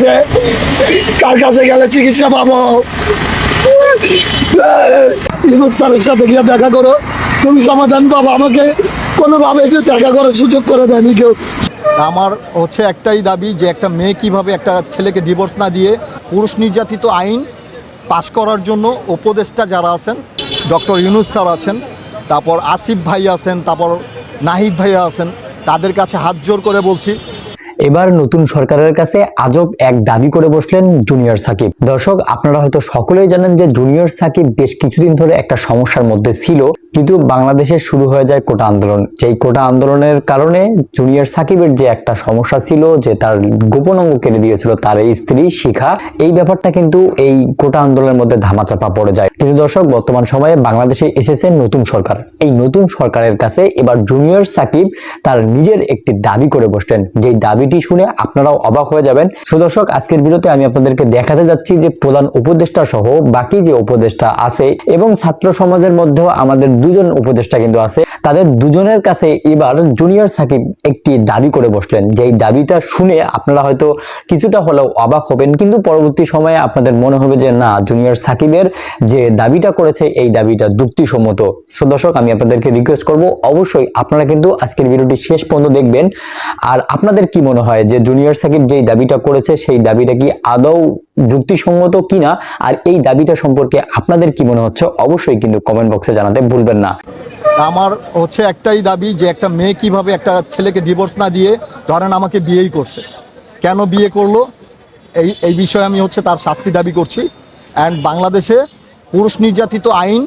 আছে কার কাছে গেলে চিকিৎসা পাবো? ইনুস স্যারের সাথে গিয়ে দেখা করো। তুমি সমাধান পাবো। আমাকে কোনোভাবে কেউ দেখা করার সুযোগ করে দেয়নি কেউ। আমার হচ্ছে একটাই দাবি যে একটা মেয়ে কীভাবে একটা ছেলেকে ডিভোর্স না দিয়ে পুরুষ নির্যাতিত আইন পাশ করার জন্য উপদেষ্টা যারা আছেন, ডক্টর ইউনুস স্যার আছেন, তারপর আসিফ ভাই আছেন, তারপর নাহিদ ভাইয়া আছেন, তাদের কাছে হাত জোর করে বলছি এবার নতুন সরকারের কাছে আজব এক দাবি করে বসলেন জুনিয়র সাকিব। দর্শক, আপনারা হয়তো সকলেই জানেন যে জুনিয়র সাকিব বেশ কিছুদিন ধরে একটা সমস্যার মধ্যে ছিল। কিন্তু বাংলাদেশে শুরু হয়ে যায় কোটা আন্দোলন। যেই কোটা আন্দোলনের কারণে জুনিয়র সাকিবের যে একটা সমস্যা ছিল, যে তার গোপন অঙ্গ কেটে দিয়েছিল তার এই স্ত্রী শিখা, এই ব্যাপারটা কিন্তু এই কোটা আন্দোলনের মধ্যে ধামাচাপা পড়ে যায়। কিন্তু দর্শক, বর্তমান সময়ে বাংলাদেশে এসেছে নতুন সরকার। এই নতুন সরকারের কাছে এবার জুনিয়র সাকিব তার নিজের একটি দাবি করে বসলেন। যেই দাবিটি শুনে আপনারাও অবাক হয়ে যাবেন। সুদর্শক আজকের ভিডিওতে আমি আপনাদেরকে দেখাতে যাচ্ছি যে প্রধান উপদেষ্টা সহ বাকি যে উপদেষ্টা আছে এবং ছাত্র সমাজের মধ্যেও আমাদের দুজন উপদেষ্টা কিন্তু আছে। তাদের দুজনের কাছে এবার জুনিয়র সাকিব একটি দাবি করে বসলেন। যেই দাবিটা শুনে আপনারা হয়তো কিছুটা হলেও অবাক হবেন, কিন্তু পরবর্তী সময়ে আপনাদের মনে হবে যে, না, জুনিয়র সাকিবের যে দাবিটা করেছে, এই দাবিটা যুক্তিসম্মত। সো দর্শক, আমি আপনাদেরকে রিকোয়েস্ট করব, অবশ্যই আপনারা কিন্তু আজকের ভিডিওটি শেষ পর্যন্ত দেখবেন। আর আপনাদের কি মনে হয় যে, জুনিয়র সাকিব যেই দাবিটা করেছে, সেই দাবিটা কি আদৌ যুক্তিসঙ্গত কিনা আর এই দাবিটা সম্পর্কে আপনাদের কি মনে হচ্ছে অবশ্যই কিন্তু কমেন্ট বক্সে জানাতে ভুলবেন না। আমার হচ্ছে একটাই দাবি যে একটা মেয়ে কীভাবে একটা ছেলেকে ডিভোর্স না দিয়ে ধরেন আমাকে বিয়েই করছে। কেন বিয়ে করল? এই এই বিষয়ে আমি হচ্ছে তার শাস্তি দাবি করছি। অ্যান্ড বাংলাদেশে পুরুষ নির্যাতিত আইন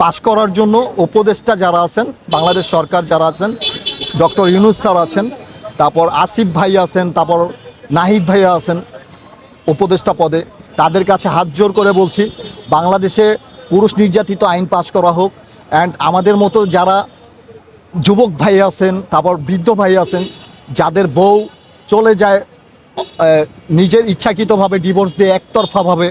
পাশ করার জন্য উপদেষ্টা যারা আছেন, বাংলাদেশ সরকার যারা আছেন, ডক্টর ইউনুস স্যার আছেন, তারপর আসিফ ভাই আছেন, তারপর নাহিদ ভাইয়া আছেন উপদেষ্টা পদে। তাদের কাছে হাত জোর করে বলছি, বাংলাদেশে পুরুষ নির্যাতিত আইন পাশ করা হোক। অ্যান্ড আমাদের মতো যারা যুবক ভাই আছেন, তারপর বৃদ্ধ ভাই আছেন, যাদের বউ চলে যায় নিজের ইচ্ছাকৃতভাবে ডিভোর্স দিয়ে একতরফাভাবে,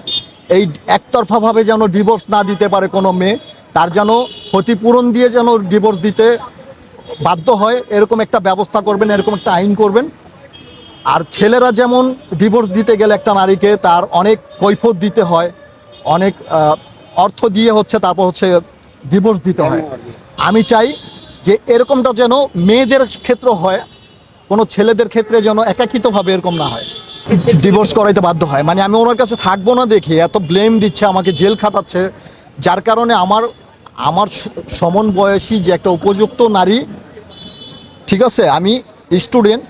এই একতরফাভাবে যেন ডিভোর্স না দিতে পারে কোনো মেয়ে, তার যেন ক্ষতিপূরণ দিয়ে যেন ডিভোর্স দিতে বাধ্য হয়, এরকম একটা ব্যবস্থা করবেন, এরকম একটা আইন করবেন। আর ছেলেরা যেমন ডিভোর্স দিতে গেলে একটা নারীকে তার অনেক কৈফত দিতে হয়, অনেক অর্থ দিয়ে হচ্ছে তারপর হচ্ছে ডিভোর্স দিতে হয়। আমি চাই যে এরকমটা যেন মেয়েদের ক্ষেত্রে হয়, কোনো ছেলেদের ক্ষেত্রে যেন একাকিতভাবে এরকম না হয়। ডিভোর্স করাইতে বাধ্য হয়। মানে আমি ওনার কাছে থাকব না দেখে, এত ব্লেম দিচ্ছে, আমাকে জেল খাটাচ্ছে, যার কারণে আমার আমার সমন বয়সী যে একটা উপযুক্ত নারী, ঠিক আছে, আমি স্টুডেন্ট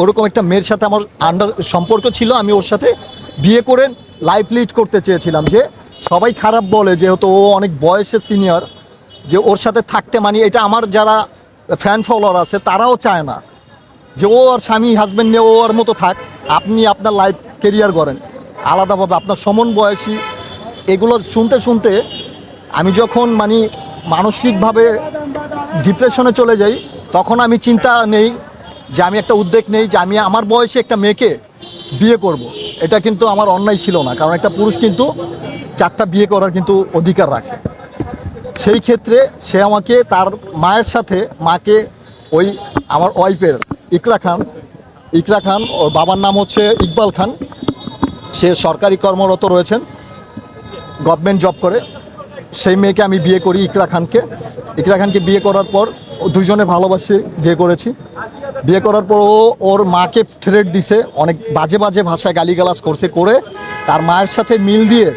ওরকম একটা মেয়ের সাথে আমার আন্ডার সম্পর্ক ছিল, আমি ওর সাথে বিয়ে করে লাইফ লিড করতে চেয়েছিলাম যে সবাই খারাপ বলে যেহেতু ও অনেক বয়সে সিনিয়র যে ওর সাথে থাকতে মানে এটা আমার যারা ফ্যান ফলোয়ার আছে তারাও চায় না যে ও আর স্বামী হাজব্যান্ড নিয়ে ও ওর মতো থাক, আপনি আপনার লাইফ কেরিয়ার করেন আলাদাভাবে আপনার সমন বয়সী, এগুলো শুনতে শুনতে আমি যখন মানে মানসিকভাবে ডিপ্রেশনে চলে যাই, তখন আমি চিন্তা নেই যে আমি একটা উদ্বেগ নেই যে আমি আমার বয়সে একটা মেয়েকে বিয়ে করব। এটা কিন্তু আমার অন্যায় ছিল না, কারণ একটা পুরুষ কিন্তু চারটা বিয়ে করার কিন্তু অধিকার রাখে। সেই ক্ষেত্রে সে আমাকে তার মায়ের সাথে, মাকে ওই আমার ওয়াইফের ইকরা খান ইকরা খান, ওর বাবার নাম হচ্ছে ইকবাল খান। সে সরকারি কর্মরত রয়েছেন, গভর্নমেন্ট জব করে। সেই মেয়েকে আমি বিয়ে করি ইকরা খানকে। ইকরা খানকে বিয়ে করার পর দুজনে ভালোবাসে, বিয়ে করেছি। বিয়ে করার পর ও ওর মাকে থ্রেট দিছে, অনেক বাজে বাজে ভাষায় গালিগালাজ করছে, করে তার মায়ের সাথে মিল দিয়ে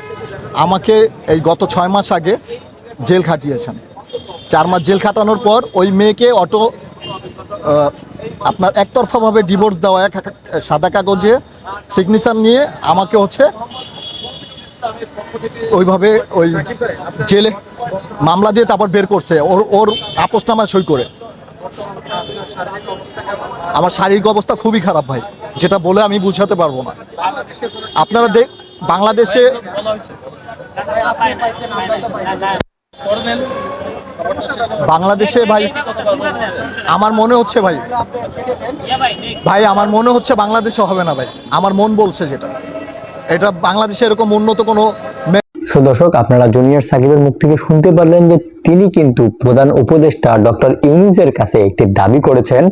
আমাকে এই গত ছয় মাস আগে জেল খাটিয়েছেন। চার মাস জেল খাটানোর পর ওই মেয়েকে অটো আপনার একতরফাভাবে ডিভোর্স দেওয়া, এক সাদা কাগজে সিগনেচার নিয়ে আমাকে হচ্ছে ওইভাবে ওই জেলে মামলা দিয়ে তারপর বের করছে, ওর ওর আপোষনামায় সই করে। আমার শারীরিক অবস্থা খুবই খারাপ ভাই। যেটা বলে আমি বুঝাতে পারব না। আপনারা দেখ, বাংলাদেশে বাংলাদেশে ভাই, আমার মনে হচ্ছে ভাই ভাই, আমার মনে হচ্ছে বাংলাদেশে হবে না ভাই। আমার মন বলছে যেটা। এটা বাংলাদেশে এরকম উন্নত কোনো সো দর্শক, আপনারা জুনিয়র সাকিবের মুখ থেকে শুনতে পারলেন যে তিনি কিন্তু প্রধান উপদেষ্টা ডক্টর ইউনুসের কাছে একটি দাবি করেছেন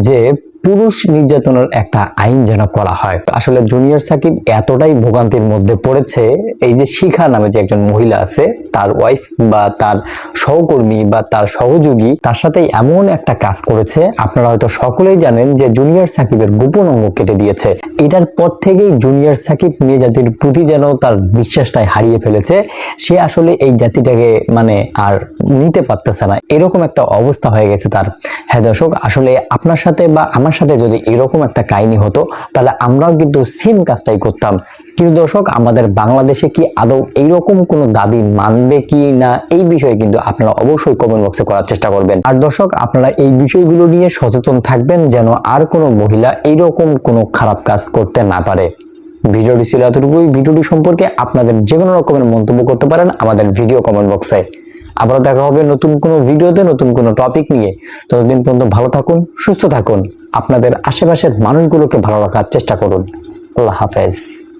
যে পুরুষ নির্যাতনের একটা আইন যেন করা হয়। আসলে জুনিয়র সাকিব এতটাই ভোগান্তির মধ্যে পড়েছে, এই যে শিখা নামে যে একজন মহিলা আছে, তার ওয়াইফ বা তার সহকর্মী বা তার সহযোগী, তার সাথে এমন একটা কাজ করেছে। আপনারা হয়তো সকলেই জানেন যে জুনিয়র সাকিবের গোপন অঙ্গ কেটে দিয়েছে। এটার পর থেকেই জুনিয়র সাকিব মেয়ে জাতির প্রতি যেন তার বিশ্বাসটাই হারিয়ে ফেলেছে। সে আসলে এই জাতিটাকে মানে আর নিতে পারতেছে না। এরকম একটা অবস্থা হয়ে গেছে তার। হ্যাঁ দর্শক, আসলে আপনার সাথে বা আমার সাথে যদি এরকম একটা কাহিনী হতো, তাহলে আমরাও কিন্তু সেম কাজটাই করতাম। কিন্তু দর্শক, আমাদের বাংলাদেশে কি আদৌ এইরকম কোনো দাবি মানবে কি না, এই বিষয়ে কিন্তু আপনারা অবশ্যই কমেন্ট বক্সে করার চেষ্টা করবেন। আর দর্শক, আপনারা এই বিষয়গুলো নিয়ে সচেতন থাকবেন যেন আর কোনো মহিলা এইরকম কোনো খারাপ কাজ করতে না পারে। ভিডিওটি ছিল এতটুকুই। ভিডিওটি সম্পর্কে আপনাদের যে কোনো রকমের মন্তব্য করতে পারেন আমাদের ভিডিও কমেন্ট বক্সে আবারও দেখা হবে নতুন কোনো ভিডিওতে, নতুন কোনো টপিক নিয়ে। ততদিন পর্যন্ত ভালো থাকুন, সুস্থ থাকুন। আপনাদের আশেপাশের মানুষগুলোকে ভালো রাখার চেষ্টা করুন। আল্লাহ হাফেজ।